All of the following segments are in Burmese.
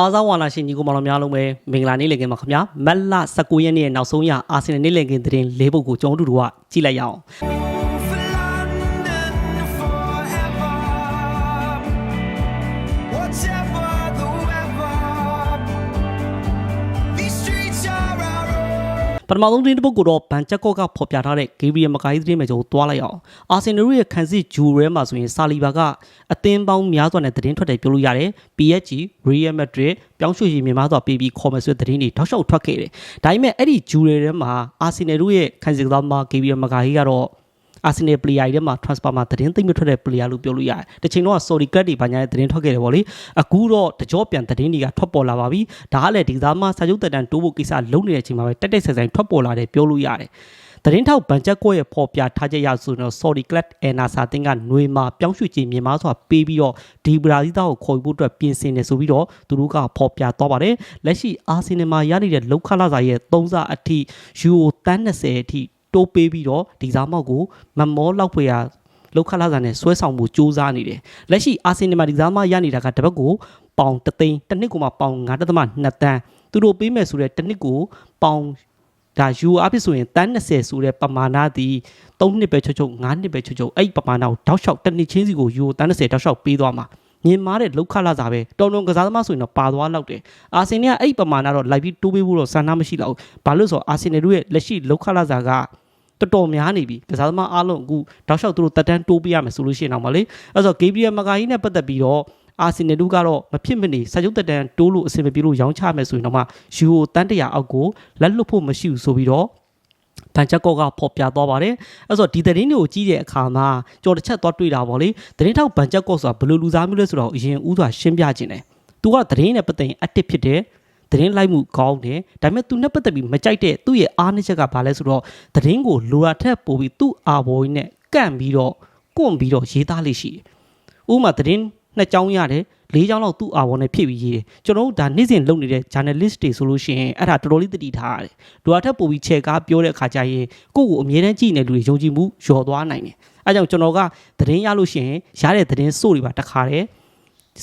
အားစားဝါနာရှင်ညီကိုမောင်တော်များလုံးပဲမင်္ဂလာနေ့လည်ခင်းပါခင်ဗျာမက်လ19ရက်နေ့ရဲ့နောက်ဆုံးရအာဆင်နယ်နေ့လည်ခင်းသတင်း၄ပုဒ်ကိုကျွန်တော်တို့ကကြည့်လိုက်ရအောင် ပထမဆုံးသတင်းတစ်ပုဒ်ကိုတော့ဘန်ချက်ကော့ကဖော်ပြထားတဲ့ဂေဘရီယယ်မကာကြီးသတင်းပဲကျွန်တော်တွားလိုက်အောင်အာဆင်နယ်ရဲ့ခန်းစစ်ဂျူရဲမှာဆိုရင်ဆာလီဘာကအသင်းပေါင်းများစွာနဲ့သတင်းထွက်တယ်ပြောလို့ရတယ် PSG Real Madrid ပြောင်းရွှေ့ရေးမြန်မာသွားပေးပြီးခေါ်မယ်ဆိုတဲ့သတင်းတွေတောက်လျှောက်ထွက်ခဲ့တယ်ဒါပေမဲ့အဲ့ဒီဂျူရဲထဲမှာအာဆင်နယ်ရဲ့ခန်းစစ်ကစားမဂေဘရီယယ်မကာကြီးကတော့ အာဆင်နယ်ပလေယာတွေထဲမှာ transfer မှာသတင်းသိမ့်မထွက်တဲ့ player လို့ပြောလို့ရတယ်။တစ်ချိန်တော့ sorry cut တွေဘာညာတဲ့သတင်းထွက်ခဲ့တယ်ပေါ့လေ။အခုတော့တကြောပြန်သတင်းတွေကထွက်ပေါ်လာပါပြီ။ဒါကလည်းဒီကစားမစာချုပ်တက်တန်တိုးဖို့ကိစ္စလုံးနေတဲ့အချိန်မှာပဲတက်တက်ဆက်ဆိုင်ထွက်ပေါ်လာတယ်ပြောလို့ရတယ်။သတင်းထောက်ဗန်ချက်ကော့ရဲ့ပေါ်ပြထားချက်ရဆိုတော့ sorry cut အနာစာတင်ကຫນွေမှာပြောင်းရွှေ့ခြင်းမြန်မာစွာပေးပြီးတော့ဒီဘရာဇီးသားကိုခေါ်ယူဖို့အတွက်ပြင်ဆင်နေဆိုပြီးတော့သူတို့ကပေါ်ပြသွားပါတယ်။လက်ရှိအာဆင်နယ်မှာရနေတဲ့လောက်ခလာစာရဲ့3စအထိယူရိုတန်း20အထိ တိုးပေးပြီးတော့ဒီစားမောက်ကိုမမောလောက်ဖွေရလောက်ခလာစာနဲ့ဆွဲဆောင်မှုစူးစမ်းနေတယ်။လက်ရှိအာဆင်နယ်မှာဒီစားမရနေတာကတစ်ပတ်ကိုပေါင်3သိန်းတစ်နှစ်ကိုမှပေါင်9.2တန်းသူတို့ပေးမယ်ဆိုတဲ့တစ်နှစ်ကိုပေါင်ဒါယူအဖြစ်ဆိုရင်တန်း20ဆိုတဲ့ပမာဏသည်3နှစ်ပဲချုပ်ချုပ်5နှစ်ပဲချုပ်ချုပ်အဲ့ဒီပမာဏကိုတောက်လျှောက်တစ်နှစ်ချင်းစီကိုယူတန်း20တောက်လျှောက်ပေးသွားမှာ မြင်မာတဲ့လောက်ခလာစာပဲတော်တော်ကစားသမားဆိုရင်တော့ပါသွားလောက်တယ်အာဆင်နယ်ကအဲ့ဒီပမာဏတော့လိုက်ပြီးတိုးပေးဖို့တော့ဆန္ဒမရှိတော့ဘူးဘာလို့လဲဆိုတော့အာဆင်နယ်တို့ရဲ့လက်ရှိလောက်ခလာစာကတော်တော်များနေပြီကစားသမားအားလုံးအခုတောက်လျှောက်သူတို့တက်တန်းတိုးပေးရမယ်ဆိုလို့ရှိရင်တော့မလေးအဲ့ဆိုဂေဘရီယယ်မကာကြီးနဲ့ပတ်သက်ပြီးတော့အာဆင်နယ်တို့ကတော့မဖြစ်မနေစာချုပ်တက်တန်းတိုးလို့အဆင်မပြေလို့ရောင်းချမယ်ဆိုရင်တော့မှယူရိုတန်းတရာအောက်ကိုလက်လွတ်ဖို့မရှိဘူးဆိုပြီးတော့ ဘန်ချက်ကော့ကဖော်ပြသွားပါတယ်အဲ့ဆိုဒီသတင်းတွေကိုကြည့်တဲ့အခါမှာကြော်တစ်ချက်သွားတွေ့တာပေါ့လေသတင်းထောက်ဘန်ချက်ကော့ဆိုတာဘယ်လိုလူစားမျိုးလဲဆိုတော့အရင်ဦးစွာရှင်းပြခြင်းတယ်သူကသတင်းနဲ့ပတ်သက်ရင်အတစ်ဖြစ်တယ်သတင်းလိုက်မှုကောင်းတယ်ဒါပေမဲ့သူနဲ့ပတ်သက်ပြီးမကြိုက်တဲ့သူ့ရဲ့အားနည်းချက်ကဘာလဲဆိုတော့သတင်းကိုလိုရာထက်ပိုပြီးသူ့အာဘော်ကြီးနဲ့ကန့်ပြီးတော့ကွန့်ပြီးတော့ရေးသားလေးရှိတယ်ဥပမာသတင်း နှစ်ကြောင်းရတယ်လေးကြောင်းလောက်သူ့အာဘော်နဲ့ဖြည့်ပြီးရေးတယ်ကျွန်တော်တို့ဒါနေ့စဉ်လုပ်နေတဲ့ journalist တွေဆိုလို့ရှိရင်အဲ့ဒါတော်တော်လေးတတိထားရတယ်လိုရာထက်ပိုပြီးချဲကားပြောတဲ့အခါကျရင်ကိုယ့်ကိုအမြဲတမ်းကြည့်နေလူတွေယုံကြည်မှုလျော်သွားနိုင်တယ်အဲကြောင့်ကျွန်တော်ကသတင်းရလို့ရှိရင်ရတဲ့သတင်းစိုးတွေပါတခါတည်း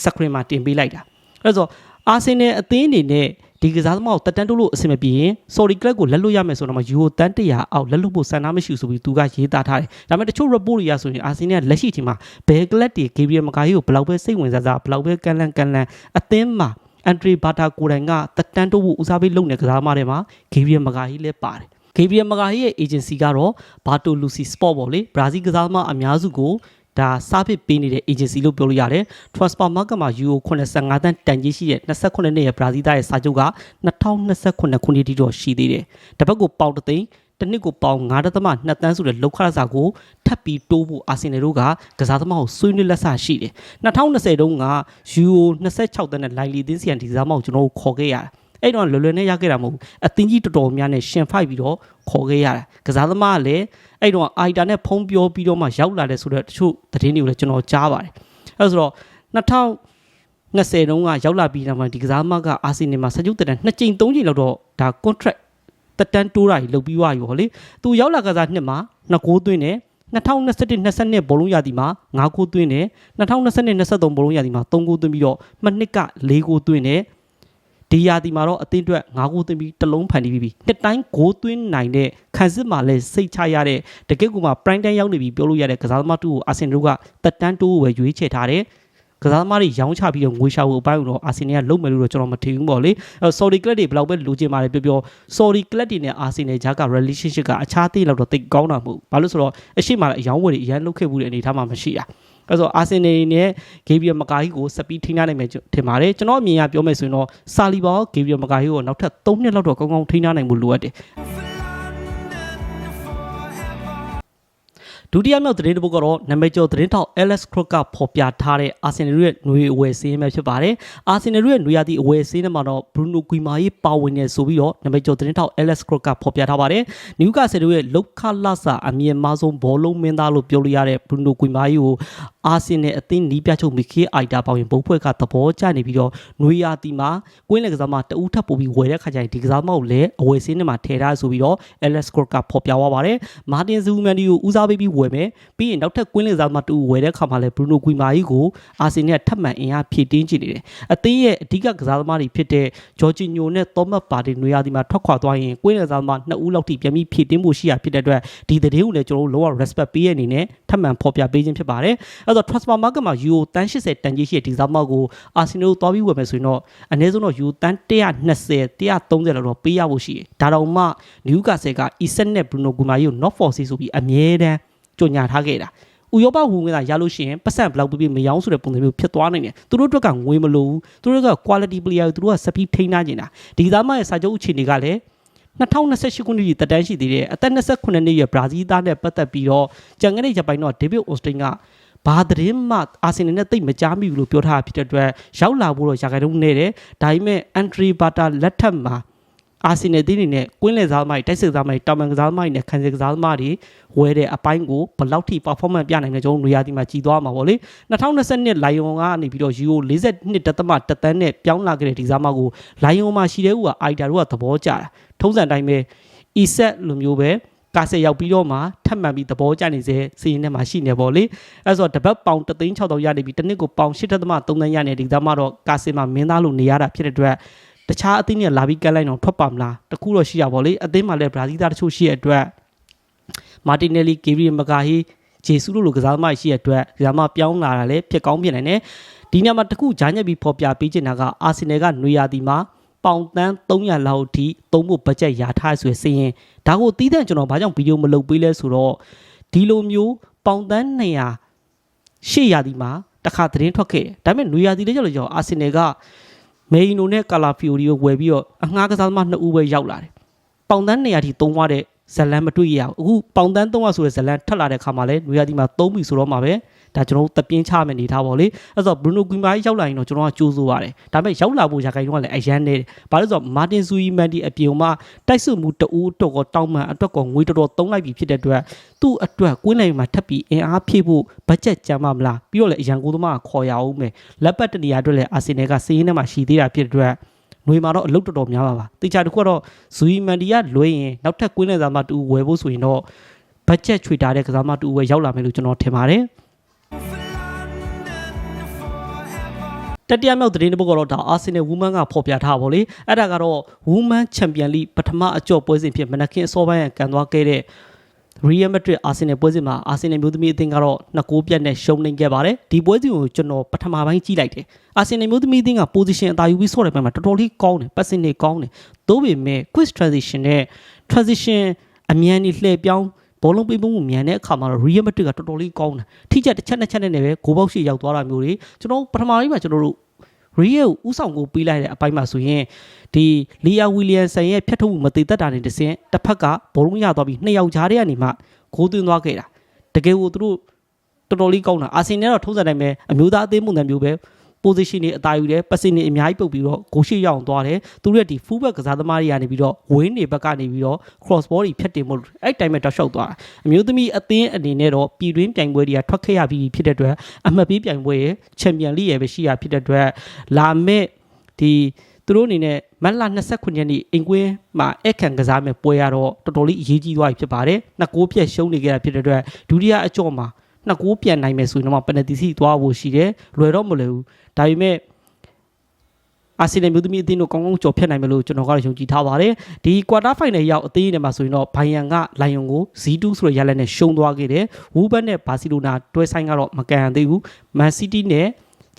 screen မှာတင်ပေးလိုက်တာအဲ့တော့အာဆင်နယ်အသင်းအနေနဲ့ ဒီကစားသမားကိုတက်တန်းတိုးလို့အဆင်မပြေရင် sorry club ကိုလက်လွတ်ရမယ်ဆိုတော့မှယူရိုတန်းတရာအောက်လက်လွတ်ဖို့စံနာမရှိဘူးဆိုပြီးသူကရေးသားထားတယ်ဒါပေမဲ့တချို့ report တွေကဆိုရင်အာဆင်နယ်ကလက်ရှိချိန်မှာဘယ် club တွေ Gabriel Magalhaes ကိုဘယ်လောက်ပဲစိတ်ဝင်စားစားဘယ်လောက်ပဲကန်လန်ကန်လန်အသင်းမှာအန်ဒရီဘာတာကိုတိုင်ကတက်တန်းတိုးဖို့ဦးစားပေးလုပ်နေကစားသမားတွေမှာ Gabriel Magalhaes လည်းပါတယ်ဂေဘရီယယ်မကာဟီရဲ့ agency ကတော့ဘာတိုလူစီ sport ပေါ့လေဘရာဇီးကစားသမားအများစုကို ဒါစားပစ်ပေးနေတဲ့ agency လို့ပြောလို့ရတယ် transfer market မှာ euro 85တန်းတန်ကြီးရှိတဲ့28နှစ်ရဲ့ဘရာဇီးသားရဲ့စာချုပ်က2029ခုနှစ်ထိတော့ရှိသေးတယ်။တစ်ပတ်ကိုပေါင်တသိန်းတစ်နှစ်ကိုပေါင်9.2တန်းဆိုတဲ့လောက်ခရစာကိုထပ်ပြီးတိုးဖို့အာဆင်နယ်တို့ကကစားသမားကိုဆွေးနွေးလက်ဆရှိတယ်။2020တုန်းက euro 26တန်းနဲ့လိုင်လီသင်းစီယန်ဒီကစားသမားကိုကျွန်တော်တို့ခေါ်ခဲ့ရတယ်။ အဲ့တော့လွယ်လွယ်နဲ့ရခဲ့တာမဟုတ်ဘူးအသင်းကြီးတော်တော်များနဲ့ရှင်ဖိုက်ပြီးတော့ခေါ်ခဲ့ရတာကစားသမားကလည်းအဲ့တော့အိုက်တာနဲ့ဖုံးပြောပြီးတော့မှရောက်လာတယ်ဆိုတော့တချို့သတင်းတွေကိုလည်းကျွန်တော်ကြားပါတယ်အဲ့ဆိုတော့2020တုန်းကရောက်လာပြီးတော့မှဒီကစားသမားကအာဆင်နယ်မှာစကြုတ်တက်တဲ့2ချိန်3ချိန်လောက်တော့ဒါ contract တက်တန်းတိုးတာကြီးလုပ်ပြီးွားပြီဟောလေသူရောက်လာကစားနှစ်မှာ2ဂိုးသွင်းတယ်2021 22ဘောလုံးရာသီမှာ9ဂိုးသွင်းတယ်2022 23ဘောလုံးရာသီမှာ3ဂိုးသွင်းပြီးတော့မှနှစ်က4ဂိုးသွင်းတယ် ဒီရာသီမှာတော့အသင်းအတွက်9ဂိုးသွင်းပြီးတစ်လုံးဖန်တီးပြီးပြီနှစ်တိုင်းဂိုးသွင်းနိုင်တဲ့ခံစစ်မှာလည်းစိတ်ချရတဲ့တကယ့်ကိုမှ prime time ရောက်နေပြီပြောလို့ရတဲ့ကစားသမားတူကိုအာဆင်နယ်ကတက်တန်းတိုးကိုပဲရွေးချယ်ထားတယ်ကစားသမားတွေရောင်းချပြီးတော့ငွေရှာဖို့အပိုင်းကိုတော့အာဆင်နယ်ကလုပ်မယ်လို့တော့ကျွန်တော်မထင်ဘူးပေါ့လေအဲ sorry club တွေဘယ်လောက်ပဲလိုချင်ပါတယ်ပြောပြော sorry club တွေနဲ့အာဆင်နယ်ဂျာက relationship ကအခြားသေးလောက်တော့တိတ်ကောင်းတာမဟုတ်ဘာလို့ဆိုတော့အရှိမလည်းအယောင်းဝယ်တွေအရန်လုတ်ခဲ့မှုတဲ့အနေအထားမှာမရှိတာ အဲ့ဆိုအာဆင်နယ်နဲ့ဂေဘရီယယ်မကာဟီကိုစပီးထိန်းထားနိုင်မယ်ထင်ပါတယ်ကျွန်တော်အမြင်အရပြောမယ်ဆိုရင်တော့ဆာလီဘာဂေဘရီယယ်မကာဟီကိုနောက်ထပ်3နှစ်လောက်တော့ကောင်းကောင်းထိန်းထားနိုင်မှုလိုအပ်တယ် ဒုတိယမြောက်သတင်းတစ်ပုဒ်ကတော့နံပါတ်ကျော်သတင်းထောက် Alex Crook ကဖော်ပြထားတဲ့အာဆင်နယ်ရဲ့ຫນွေအဝယ်စည်းပဲဖြစ်ပါတယ်။အာဆင်နယ်ရဲ့ຫນွေရသည့်အဝယ်စည်းထဲမှာတော့ Bruno Guimaraes ပါဝင်နေဆိုပြီးတော့နံပါတ်ကျော်သတင်းထောက် Alex Crook ကဖော်ပြထားပါတယ်။ Newcastle ရဲ့လောက်ခလာစာအမြင့်မားဆုံးဘောလုံးမင်းသားလို့ပြောလို့ရတဲ့ Bruno Guimaraes ကိုအာဆင်နယ်အသင်းနီးပြချုပ်မီခေအိုက်တာပေါဝင်ဘုတ်ဖွဲ့ကသဘောကျနေပြီးတော့ຫນွေရသည့်မှာကွင်းလက်ကစားမတအူးထပ်ပို့ပြီးဝယ်တဲ့ခါကျရင်ဒီကစားမကိုလည်းအဝယ်စည်းထဲမှာထည့်ထားဆိုပြီးတော့ Alex Crook ကဖော်ပြသွားပါတယ်။ Martin Zubimendi ကိုဦးစားပေးပြီး ဝဝယ်မယ်ပြီးရင်နောက်ထပ်ကွင်းလင်စားသမားတူဝယ်တဲ့အခါမှာလဲဘရူနိုဂွီမာကြီးကိုအာဆင်နယ်ကထပ်မံအင်အားဖြည့်တင်းချနေတယ်အသင်းရဲ့အဓိကကစားသမားတွေဖြစ်တဲ့ဂျော်ဂျီညိုနဲ့သောမတ်ပါတီနွေရာသီမှာထွက်ခွာသွားရင်ကွင်းလင်စားသမားနှစ်ဦးလောက်ထိပြန်ပြီးဖြည့်တင်းဖို့ရှိရဖြစ်တဲ့အတွက်ဒီသတင်းကိုလည်းကျွန်တော်တို့လောက respect ပေးရအနေနဲ့ထပ်မံဖော်ပြပေးခြင်းဖြစ်ပါတယ်အဲ့တော့ transfer market မှာ euro တန်း80တန်ကြီးရှိတဲ့ဒီစားသမားကိုအာဆင်နယ်ကိုသွားပြီးဝယ်မယ်ဆိုရင်တော့အနည်းဆုံးတော့ euro တန်း120 130လောက်တော့ပေးရဖို့ရှိတယ်ဒါတော့မှနယူကာဆယ်က Isak နဲ့ Bruno Guimaraes ကို not for sale ဆိုပြီးအမြဲတမ်း ကြညာထားခဲ့တာဥရောပဝင်ဝင်ကရလို့ရှိရင်ပတ်စံဘလောက်ပြပြမယောင်းဆိုတဲ့ပုံစံမျိုးဖြစ်သွားနိုင်တယ်သူတို့အတွက်ကငွေမလိုဘူးသူတို့က quality player ကိုသူတို့ကစပီးထိန်းထားနေတာဒီသားမရဲ့စာချုပ်အခြေအနေကလည်း2028ခုနှစ်ကြီးတက်တန်းရှိသေးတယ်အသက်28နှစ်ရဲ့ဘရာဇီးသားနဲ့ပတ်သက်ပြီးတော့ကြံခဲ့တဲ့ဂျပန်တော့ဒေးဗစ်အော်စတင်ကဘာသတင်းမှအာဆင်နယ်နဲ့တိတ်မကြားမိဘူးလို့ပြောထားတာဖြစ်တဲ့အတွက်ရောက်လာဖို့တော့ရာခိုင်နှုန်းနေတယ်ဒါပေမဲ့အန်ထရီဘာတာလက်ထက်မှာ အာဆင်နယ်တင်းနေနဲ့ကွင်းလယ်စားသမားတွေတိုက်စစ်စားသမားတွေတာမန်ကစားသမားတွေနဲ့ခံစစ်ကစားသမားတွေဝယ်တဲ့အပိုင်းကိုဘယ်လောက်ထိ performance ပြနိုင်လဲကျွန်တော်တို့နေရာဒီမှာကြည်သွားမှာပေါ့လေ2022လိုင်ယွန်ကနေပြီးတော့ Euro 42.3တန်းနဲ့ပြောင်းလာခဲ့တဲ့ဒီစားမကိုလိုင်ယွန်မှာရှိတဲ့ဦးကအိုက်တာတို့ကသဘောကျတာထုံးစံတိုင်းပဲ ESET လိုမျိုးပဲကားဆက်ရောက်ပြီးတော့မှထပ်မံပြီးသဘောကျနေစေစီရင်ထဲမှာရှိနေပေါ့လေအဲဆိုတော့တပတ်ပေါင်36000ရနေပြီတစ်နှစ်ကိုပေါင်8.3တန်းရနေဒီသားမတော့ကားဆက်မှာမင်းသားလို့နေရတာဖြစ်တဲ့အတွက် တခြားအသင်းတွေကလာပြီးကက်လိုက်တော့ထွက်ပါမလားတခုတော့ရှိရပါလေအသင်းမှာလည်းဘရာဇီးသားတချို့ရှိရတဲ့အတွက်မာတင်နယ်လီဂေရီမကာဟီဂျေဆုတို့လိုကစားသမားရှိရတဲ့အတွက်ကစားသမားပြောင်းလာတာလည်းဖြစ်ကောင်းဖြစ်နိုင်တယ်ဒီညမှာတခုဂျာညက်ပြီးဖော်ပြပေးချင်တာကအာဆင်နယ်ကနွေရာသီမှာပေါင်တန်း300လောက်အထိသုံးဖို့ဘတ်ဂျက်ရာထားဆိုရယ်စီရင်ဒါကိုတီးတဲ့ကျွန်တော်ဘာကြောင့်ဗီဒီယိုမလုပ်ပေးလဲဆိုတော့ဒီလိုမျိုးပေါင်တန်း200ရှေ့ရာသီမှာတစ်ခါသတင်းထွက်ခဲ့တယ်ဒါပေမဲ့နွေရာသီလေးကျတော့ကျွန်တော်အာဆင်နယ်က မေယီနိုနဲ့ကာလာဖီယိုရီကိုဝယ်ပြီးတော့အငှားကစားသမား2ဦးပဲရောက်လာတယ်ပေါင်တန်း200ထိသုံးသွားတဲ့ ဇလန်မတွေ့ရဘူးအခုပေါင်တန်း300ဆိုတဲ့ဇလန်ထပ်လာတဲ့ခါမှာလဲနွေရာသီမှာသုံးပြီဆိုတော့မှာပဲဒါကျွန်တော်တို့တပြင်းချမယ်နေထားပါလေအဲ့ဆိုဘရူနိုဂွီမာရောက်လာရင်တော့ကျွန်တော်ကကြိုးစိုးရတယ်ဒါပေမဲ့ရောက်လာဖို့ရာခိုင်နှုန်းကလည်းအရန်နေတယ်ဘာလို့လဲဆိုတော့မာတင်ဆူယီမန်ဒီအပြင်မှာတိုက်စုမှုတူတော့ကောတောင်းမှန်အတွက်ကောငွေတော်တော်သုံးလိုက်ပြီဖြစ်တဲ့အတွက်သူ့အတွက်ကွင်းလိုက်မှာထပ်ပြီးအင်အားဖြည့်ဖို့ဘတ်ဂျက်ကျန်မမလားပြီးတော့လည်းအရန်ကိုသမားခေါ်ရအောင်မယ်လက်ပတ်တနေရာအတွက်လည်းအာဆင်နယ်ကစီးရင်ထဲမှာရှိသေးတာဖြစ်တဲ့အတွက် ငွေမှာတော့အလုပ်တော်တော်များပါပါတေချာတခုကတော့ဇူယီမန်ဒီကလွဲရင်နောက်ထပ်ကွင်းလည်သားမတူဝယ်ဖို့ဆိုရင်တော့ဘတ်ဂျက်ချွေတာတဲ့ကစားမတူဝယ်ရောက်လာမယ်လို့ကျွန်တော်ထင်ပါတယ် For London forever. တတိယမြောက်သတင်းတစ်ပုဒ်ကတော့ဒါအာဆင်နယ်ဝူမန်ကဖော်ပြထားပါလေအဲ့ဒါကတော့ဝူမန်ချန်ပီယံလိပထမအကျော့ပွဲစဉ်ဖြစ်မနက်ခင်းအစောပိုင်းကကန်သွားခဲ့တဲ့ Real Madrid အာဆင်နယ်ပွဲစဉ်မှာအာဆင်နယ်မျိုးသမီးအသင်းကတော့နှစ်ကိုးပြတ်နဲ့ရှုံးနိမ့်ခဲ့ပါတယ်ဒီပွဲစဉ်ကိုကျွန်တော်ပထမပိုင်းကြည့်လိုက်တယ်အာဆင်နယ်မျိုးသမီးအသင်းက position အသာယူပြီးဆော့တဲ့ဘက်မှာတော်တော်လေးကောင်းတယ် passing တွေကောင်းတယ်သို့ပေမဲ့ quick transition နဲ့ transition အမြန်ကြီးလှည့်ပြောင်းဘောလုံးပေးမှုမြန်တဲ့အခါမှာတော့ Real Madrid ကတော်တော်လေးကောင်းတယ်ထိချက်တစ်ချက်နှစ်ချက်နဲ့ပဲဂိုးပေါက်ရှိရောက်သွားတာမျိုးတွေကျွန်တော်ပထမပိုင်းမှာကျွန်တော်တို့ ရီယယ်ကိုဥဆောင်ကိုပေးလိုက်တဲ့အပိုင်းမှာဆိုရင်ဒီလီယာဝီလီယမ်ဆန်ရဲ့ဖြတ်ထုတ်မှုမသေးသက်တာနဲ့တစင်တစ်ဖက်ကဘောလုံးရသွားပြီးနှစ်ယောက်ကြားထဲကနေမှဂိုးသွင်းသွားခဲ့တာတကယ်ကိုသူတို့တော်တော်လေးကောင်းတာအာဆင်နယ်ကတော့ထုံးစံတိုင်းပဲအမျိုးသားအသင်းပုံစံမျိုးပဲ position တွေအသာယူတယ်ပတ်စင်တွေအများကြီးပုတ်ပြီးတော့ဂိုးရှိရောက်အောင်သွားတယ်သူတို့ရဲ့ဒီ full back ကစားသမားတွေကနေပြီးတော့ wing တွေဘက်ကနေပြီးတော့ cross ball တွေဖြတ်တင်မှုအဲ့တိုင်းပဲတောက်လျှောက်သွားတာအမျိုးသမီးအသင်းအနေနဲ့တော့ပြည်တွင်းပြိုင်ပွဲတွေကထွက်ခဲ့ရပြီးဖြစ်တဲ့အတွက်အမှတ်ပေးပြိုင်ပွဲရဲ့ champion league ရဲ့ပဲရှိရဖြစ်တဲ့အတွက်လာမဲ့ဒီသူတို့အနေနဲ့မတ်လ29ရက်နေ့အင်ကွင်းမှာအခန့်ကစားမဲ့ပွဲရတော့တော်တော်လေးအရေးကြီးသွားပြီဖြစ်ပါတယ်။နှစ်ကိုးပြက်ရှုံးနေကြတာဖြစ်တဲ့အတွက်ဒုတိယအကြော့မှာ နှစ်ကိုးပြန်နိုင်မယ်ဆိုရင်တော့ပနတီစီသွားဖို့ရှိတယ်။လွယ်တော့မလွယ်ဘူး။ဒါပေမဲ့အာဆင်နယ်မျိုးသမီးအသင်းတို့ကောင်းကောင်းကြော်ဖြတ်နိုင်မယ်လို့ကျွန်တော်ကတော့ယုံကြည်ထားပါတယ်။ဒီကွာတာဖိုင်နယ်ရောက်အသင်းတွေမှာဆိုရင်တော့ဘိုင်ယန်ကလိုင်ယွန်ကို Z2 ဆိုတဲ့ရလက်နဲ့ရှုံးသွားခဲ့တယ်။ဝူဘတ်နဲ့ဘာစီလိုနာတွဲဆိုင်ကတော့မကန်သေးဘူး။မန်စီးတီးနဲ့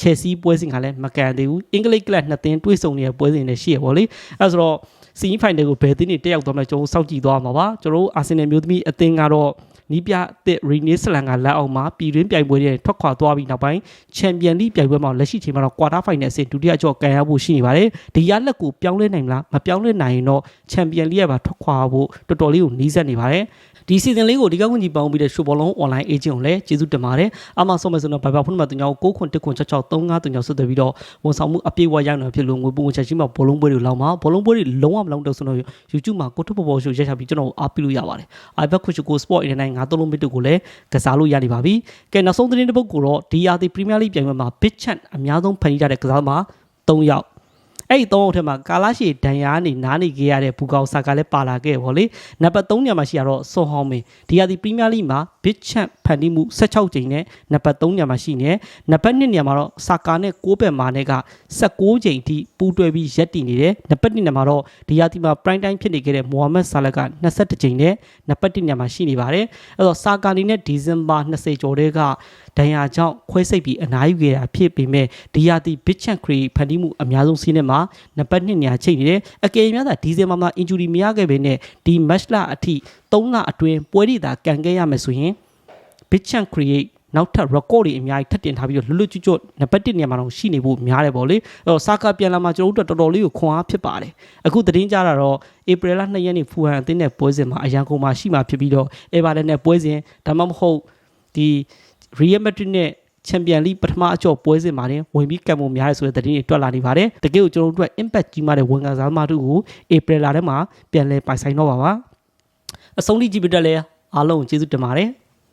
ချယ်ဆီပွဲစဉ်ကလည်းမကန်သေးဘူးအင်္ဂလိပ်ကလပ်နှစ်သင်းတွေ့ဆုံနေတဲ့ပွဲစဉ်တွေရှိရပါလေအဲဆိုတော့စီးဖိုင်နယ်ကိုဘယ်သင်းတွေတက်ရောက်သွားမလဲကျွန်တော်စောင့်ကြည့်သွားမှာပါကျွန်တော်အာဆင်နယ်မျိုးသမီးအသင်းကတော့နီးပြအသစ်ရီနီစလန်ကလက်အောက်မှာပြည်တွင်းပြိုင်ပွဲတွေထွက်ခွာသွားပြီးနောက်ပိုင်းချန်ပီယံလိပြိုင်ပွဲမှာလက်ရှိချိန်မှာတော့ကွာတာဖိုင်နယ်အဆင့်ဒုတိယကြော့ကန်ရဖို့ရှိနေပါတယ်ဒီရလက်ကိုပြောင်းလဲနိုင်မလားမပြောင်းလဲနိုင်ရင်တော့ချန်ပီယံလိရပါထွက်ခွာဖို့တော်တော်လေးကိုနီးစပ်နေပါတယ်ဒီစီဇန်လေးကိုဒီကဝင်ကြီးပေါင်းပြီးတဲ့ရှိုဘောလုံး online agent ကိုလည်းကျေးဇူးတင်ပါတယ်အမဆုံးမယ်ဆိုတော့ဘိုင်ဘာဖုန်းမှာတင်ကြောင်း6ခွန်1ခွန်6 6 3 5တင်ကြောင်းဆက်သွယ်ပြီးတော့ဝန်ဆောင်မှုအပြည့်အဝရနိုင်ဖြစ်လို့ငွေပုံချက်ရှိမှာဘောလုံးပွဲတွေလောက်မှာဘောလုံးပွဲတွေလုံးဝမလုံးတော့ဆိုတော့ YouTube မှာကိုထုတ်ပေါ်ပေါ်ရှိုရက်ချပြီးကျွန်တော်အားပေးလို့ရပါတယ် iPad ခွချကို Sport 89 9သုံးမစ်တို့ကိုလည်းကစားလို့ရနေပါပြီကဲနောက်ဆုံးသတင်းတစ်ပုဒ်ကိုတော့ DRT Premier League ပြိုင်ပွဲမှာ Big Chan အများဆုံးဖန်တီးကြတဲ့ကစားသမား3ယောက်အဲ့ဒီသုံးအောင်ထဲမှာကာလာရှီဒန်ယာနေနားနေခဲ့ရတဲ့ဘူကောင်ဆာကလည်းပါလာခဲ့ပေါ့လေနံပါတ်3ညမှာရှိရတော့ဆွန်ဟောင်းမင်းဒီဟာဒီပရီးမီးယားလိမှာ ဘစ်ချန်ဖန်တီးမှု16ကြိမ်နဲ့နံပါတ်3ညမှာရှိနေနံပါတ်2ညမှာတော့ဆာကာနဲ့6ဘက်မာနဲ့က16ကြိမ်ထိပူးတွဲပြီးရက်တည်နေတယ်နံပါတ်2ညမှာတော့ဒီဟာဒီမှာ prime time ဖြစ်နေခဲ့တဲ့မိုဟာမက်ဆာလက်က22ကြိမ်နဲ့နံပါတ်1ညမှာရှိနေပါတယ်အဲ့တော့ဆာကာနီနဲ့ဒီဇင်ဘာ20ကျော်တဲ့ကဒဏ်ရာကြောင့်ခွဲစိတ်ပြီးအနားယူခဲ့တာဖြစ်ပေမဲ့ဒီယာတီဘစ်ချန်ခရီဖန်တီးမှုအများဆုံးစီးနေမှာနံပါတ်2ညာချိန်နေတယ်အကယ်၍များသာဒီဇင်ဘာမှာ injury မရခဲ့ပေနဲ့ဒီ match လအထိ3လအတွင်းပွဲတွေသာကန်ခဲ့ရမယ်ဆိုရင် bit chan create နောက်ထပ် record တွေအများကြီးထပ်တင်ထားပြီးတော့လွတ်လွတ်ကျွတ်ကျွတ်နံပါတ်1နေရာမှာတော့ရှိနေဖို့များတယ်ပေါ့လေအဲ့တော့စာကာပြန်လာမှာကျွန်တော်တို့တော်တော်လေးကိုခွန်အားဖြစ်ပါတယ်အခုသတင်းကြတာတော့ April လ2ရက်နေ့ဖူဟန်အသင်းနဲ့ပွဲစဉ်မှာအရန်ကုန်မှာရှိမှာဖြစ်ပြီးတော့ Everton နဲ့ပွဲစဉ်ဒါမှမဟုတ်ဒီ Real Madrid နဲ့ချန်ပီယံလိပထမအကျော်ပွဲစဉ်မှာတင်ဝင်ပြီးကံပုံများရဆိုတဲ့သတင်းတွေတွက်လာနေပါတယ်တကယ်ကိုကျွန်တော်တို့အတွက် impact ကြီးမားတဲ့ဝန်ခံစားသမားတို့ကို April လထဲမှာပြန်လည်ပိုင်ဆိုင်တော့ပါပါ အဆုံးထိကြည့်ပြတက်လဲအားလုံးကိုကျေးဇူးတင်ပါတယ်